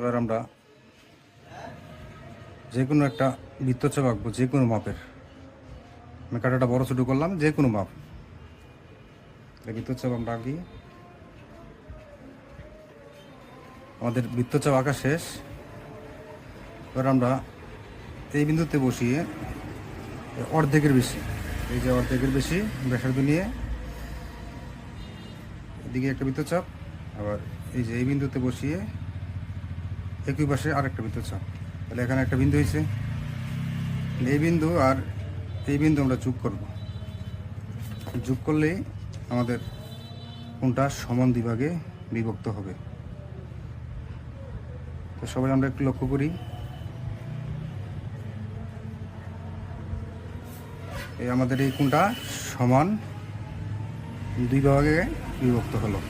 এবার আমরা যে কোনো একটা বৃত্তচাপ আঁকবো যে কোনো মাপের। আমি কাটাটা বড়ো ছোটো করলাম যে কোনো মাপ বৃত্তচাপ আমরা আঁকি। আমাদের বৃত্তচাপ আঁকা শেষ। এবার আমরা এই বিন্দুতে বসিয়ে অর্ধেকের বেশি, এই যে অর্ধেকের বেশি, ব্যাসার্ধ নিয়ে এদিকে একটা বৃত্তচাপ আবার এই যে এই বিন্দুতে বসিয়ে একই পাশে আরেকটা বৃত্তচাপ তাহলে এখানে একটা বিন্দু হয়েছে। এই বিন্দু আর এই বিন্দু আমরা যোগ করব। যোগ করলেই আমাদের কোনটা সমান বিভাগে বিভক্ত হবে। তো সবাই আমরা একটু লক্ষ্য করি। এই আমাদের এই কোনটা সমান দুই ভাগে বিভক্ত হলো।